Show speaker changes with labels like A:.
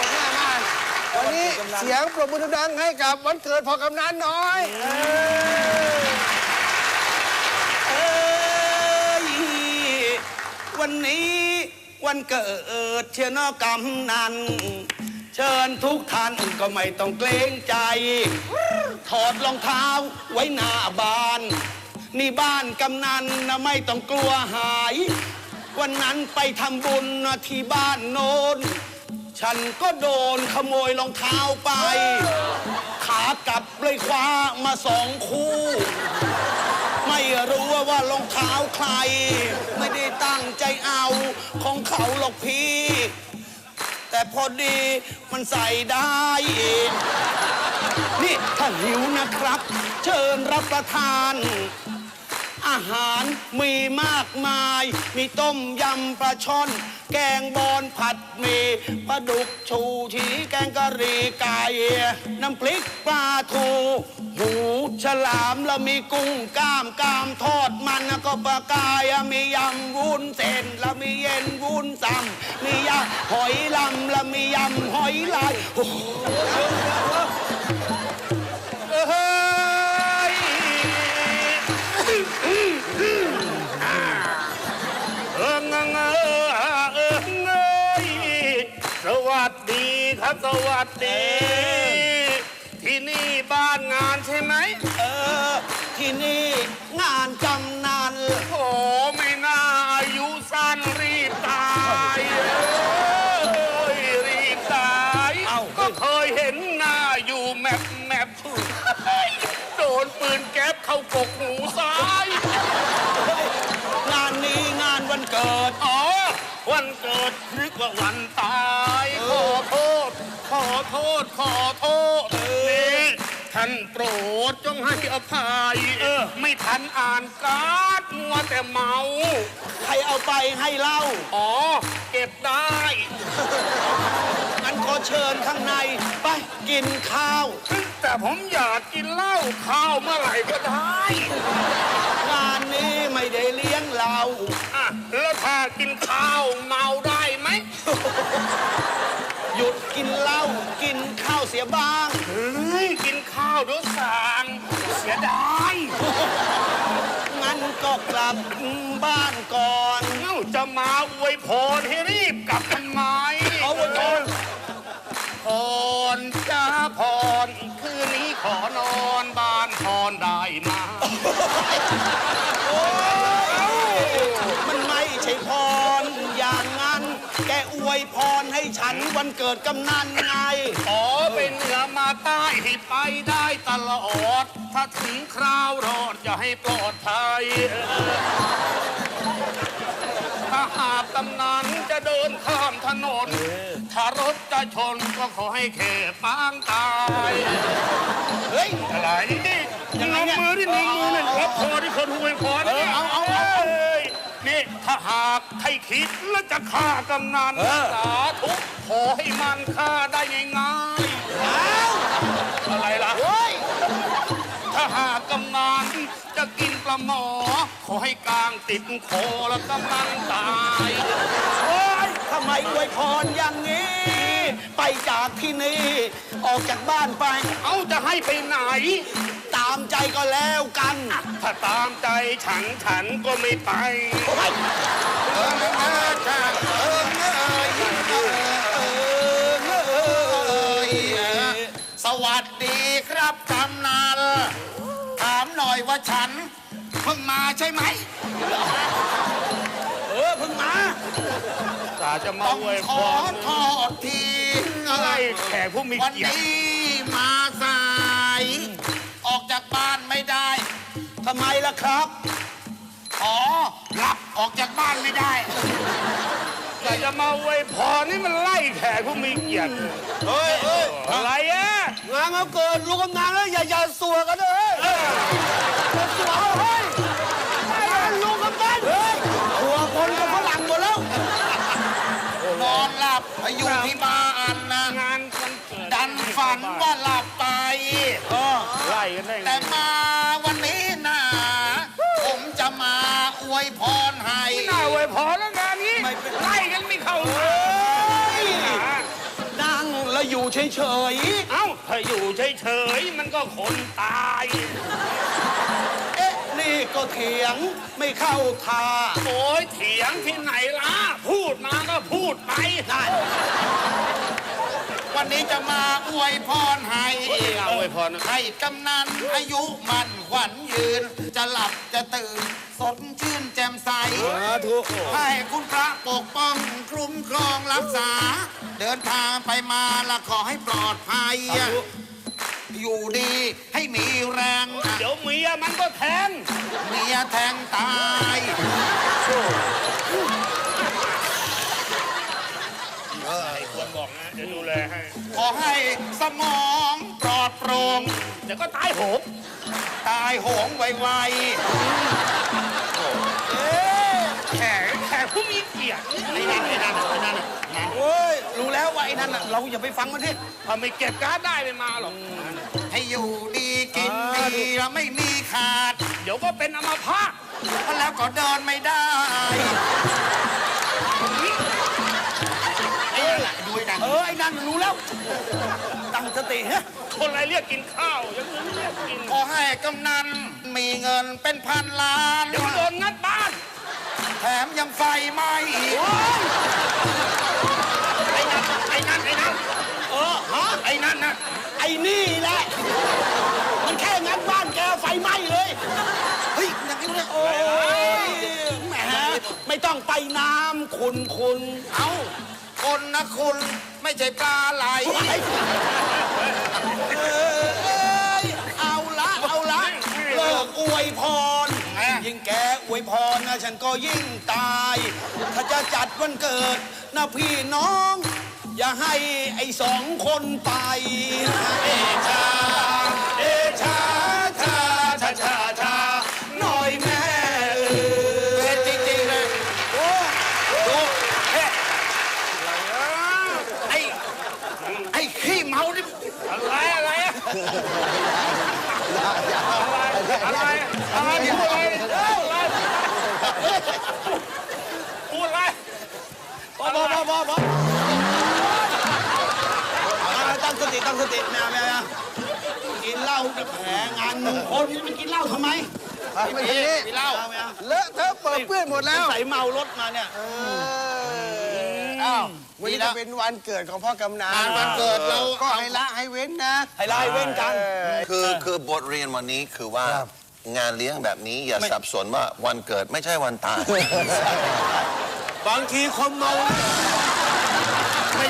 A: วดหน้างานวันนี้เสียงปรบมือดังๆให้กับวันเกิดพ่อกำนันน่อยเออ
B: เอ้ยวันนี้วันเกิดเชียร์นอกกำนัน เชิญทุกท่านก็ไม่ต้องเกรงใจ ถอดรองเท้าไว้หน้าบ้าน นี่บ้านกำนันนะไม่ต้องกลัวหาย วันนั้นไปทำบุญนะที่บ้านโน้น ฉันก็โดนขโมยรองเท้าไป ขากลับเลยคว้ามาสองคู่ ไม่รู้ว่าว่ารองเท้าใคร ไม่ได้ตั้งใจเอาของเขาหรอกพี่ แต่พอดีมันใส่ได้นี่ถ้าหิวนะครับ เชิญรับประทาน อาหารมีมากมาย มีต้มยำปลาช่อน แกงบอนผัดหมีปลาดุกชูชีแกงกะหรี่ไก่น้ำพริกปลาทูหูฉลามแล้วมีกุ้งกล้ามกล้ามทอดมันแล้วก็ปลากายมียำวุ้นเส้นแล้วมีเย็นวุ้นซ้ำมียำหอยลำแล้วมียำหอยลายโอ้
C: วัสดีครับสวัสดี ที่นี่บ้านงานใช่ไหม
B: เออ ที่นี่งานกำนัน
C: โอ้ไม่น่าอายุสั้นรีบตายเอ้ยรีบตาย
B: เอ้า
C: ก็เคยเห็นหน้าอยู่แมปแมปเฮ้ยโดนปืนแก๊ปเข้ากก ขอโทษนี่ท่านโปรดจงให้อภัยเออไม่ทันอ่านการ์ดมัวแต่เมา
B: ใครเอาไปให้เล่า
C: อ๋อ เก็บได้
B: งั้นขอเชิญข้างใน ไปกินข้าว
C: แต่ผมอยากกินเหล้าข้าวเมื่อไหร่ก็ได้
B: งานนี้ไม่ได้เลี้ยงเรา
C: อะแล้วถ้ากินข้าวเมาได้ไหม
B: หยุดกินเหล้ากินข้าวเสียบ้าง
C: เฮ้ยกินข้าวเดี๋ยวสั่งเสียดาย
B: งั้นก็กลับบ้านก่อน
C: เอ้าจะมาอวยพรให้รีบกลับทำไม
B: เอาอวยพร
C: พรจ้าพรคืนนี้ขอนอนบ้านพรได้
B: วันเกิดกำนันไง
C: ขอเป็นเหนือมาใต้ให้ไปได้ตลอด ถ้าถึงคราวรอดอย่าให้ปลอดภัยถ้าหากกำนันจะเดินข้ามถนน ถ้ารถจะชนก็ขอให้แค่ปางตาย
B: เฮ้ย
C: อะไร
B: ยังไง
C: น้อง
B: เนี่ย
C: มือที่นิ้วมือเนี่ยรับพอที่คนหวยพร
B: เออเอาเอาเอา
C: ยนี่ถ้า หากให้คิดแล้วจะฆ่ากำนัน
B: เออ
C: สาธุขอให้มันฆ่าได้ง่ายๆอะไรล่ะ
B: เฮ้ย
C: ถ้าหากกำนันจะกินปลาหมอ ขอให้กลางติดคอแล้วกำนันตาย
B: โอ๊ยทำไมอวยพรอย่างนี้ ไปจากที่นี่ ออกจากบ้านไป
C: เอาจะให้ไปไหน
B: ตาม ใจก็แล้วกัน
C: ถ้าตามใจฉันฉันก็ไม่ไป
B: โอ๊ยเออเออเออเออเออเออ
D: สวัสดีครับกำนันถามหน่อยว่าฉันเพิ่งมาใช่ไหม
B: เออเพิ่งมา
C: สาจะมา
D: ต้อง
C: อวย
D: ข
C: พ
D: อ
C: ร
D: โทษที
C: อะไรแขกผู้มี
D: วัน
C: เกียรติ
D: นี้มาสาย ไม่ได้
B: ทำไมล่ะครับ
D: อ๋อหลับออกจากบ้านไม่ได้
C: สาจะมาอวยพรนี่มันไล่แขกผู้มีเกียรติ
B: เฮ้ยเฮ้ย
C: อะไรอะ
B: งานเขาเกิดลูกกำนันแล้วอย่าอย่าสัวกันเลยอย่าสัวเฮ้ยงานลูกกำนันเฮ้ยหัวคนกับฝรั่งหมดแล้ว
D: นอนหลับอยู่ที่บ้านนะ
C: งานมันเกิด
D: ดันฝันว่าหลับไป
C: ไล่กันได้ไง
D: แต่มา วยพรให้
C: ไม่น่าอวยพรแล้วงานนี้
B: ไม่เป็นไร
C: ไล่กันไม่เข้า
B: เฮ้ยนั่งเฉย
C: เอ้าถ้าอยู่เฉยๆมันก็คนตาย
B: ๆ เอ๊ะ นี่ก็เถียงไม่เข้าท่า
C: โอ้ยเถียงที่ไหนล่ะ พูดมาก็พูดไป
B: นั่น
D: วันนี้จะมาอวยพรให้
C: เอาอวยพรนะ
D: ให้กำนันอายุมันขวัญยืน จะหลับจะตื่น สดชื่นแจ่มใสให้คุณพระปกป้องคุ้มครองรักษา เดินทางไปมาและขอให้ปลอดภัย อยู่ดีให้มีแรง
C: เดี๋ยวเมียมันก็แทง
D: เมียแทงตาย
C: ไอ้ควรบอกนะเดี๋ยวดูแลให้
D: ขอให้สมองปลอดโปร่ง
C: เดี๋ยวก็ตายโหง
D: ตายโหงไว
C: แขกแขกผู้มีเกียรติไอ้นั่นไอ้นั่นไอ้นั่นน่ะ
B: โอ้ยรู้แล้วว่าไอ้นั่นน่ะเราอย่าไปฟังมันที่
C: ถ้าไม่เก็บการ์ดได้ไม่มาหรอก
D: ให้อยู่ดีกินดีแล้วไม่มีขาด
C: เดี๋ยวก็เป็นอัมพาต
D: แล้วก็เดินไม่ได้ไอ้นั่นแหละดูไอ้นั่น
B: เออไอ้นั่นรู้แล้วตั้งสติฮะ
C: คนอะไรเรียกกินข้าวยังเรียกกิน
D: ขอให้กำนันมีเงินเป็นพันล้าน
C: เดี๋ยวโดนงัดบ้าน
D: มยังไฟไหม้อีก
C: ไอ้นั่นไอ้นั่นไอ้นั่น
B: เออฮะ
C: ไอ้นั่นนะ
B: ไอ้นี่แหละ มันแค่งัดบ้านแกไฟไหม้เลย
D: เฮ้ยอย่างนี้เลย
B: โอ้ยแหมไม่ต้องไปน้ำคุณคุณ
D: เอาคนนะคุณไม่ใช่ปลาไหล
B: เอ้ยเอาละเอาละเลิกอวยพรยิ่งแกอ วยพรนะฉันก็ยิ่งตาย ถ้าจะจัดวันเกิดนะพี่น้อง อย่าให้ไอ้สองคนไปเอชา เอชา พอพอพอพอพอเอาตั้งสติตั้งสติแม่แม่กินเหล้าจะแผลงานมงคลมันกินเหล้าทำไม
A: ไปไปทีนี้
B: กินเหล้าไม่เอา
A: เลอะเทอะเปิดเปื้อนหมดแล้ว
B: ใส่เมารถมาเนี่ย
A: อ้าววันนี้จะเป็นวันเกิดของพ่อกำนัน
D: งานวันเกิดเรา
A: ก็ให้ละให้เว้นนะ
B: ให้ไล่เว้นกัน
E: คือคือบทเรียนวันนี้คือว่า
A: ครับ
E: งานเลี้ยงแบบนี้อย่า
B: ไม่
E: สับสนว่าวันเกิดไม่ใช่วันตาย
B: บางทีคนเมาไม่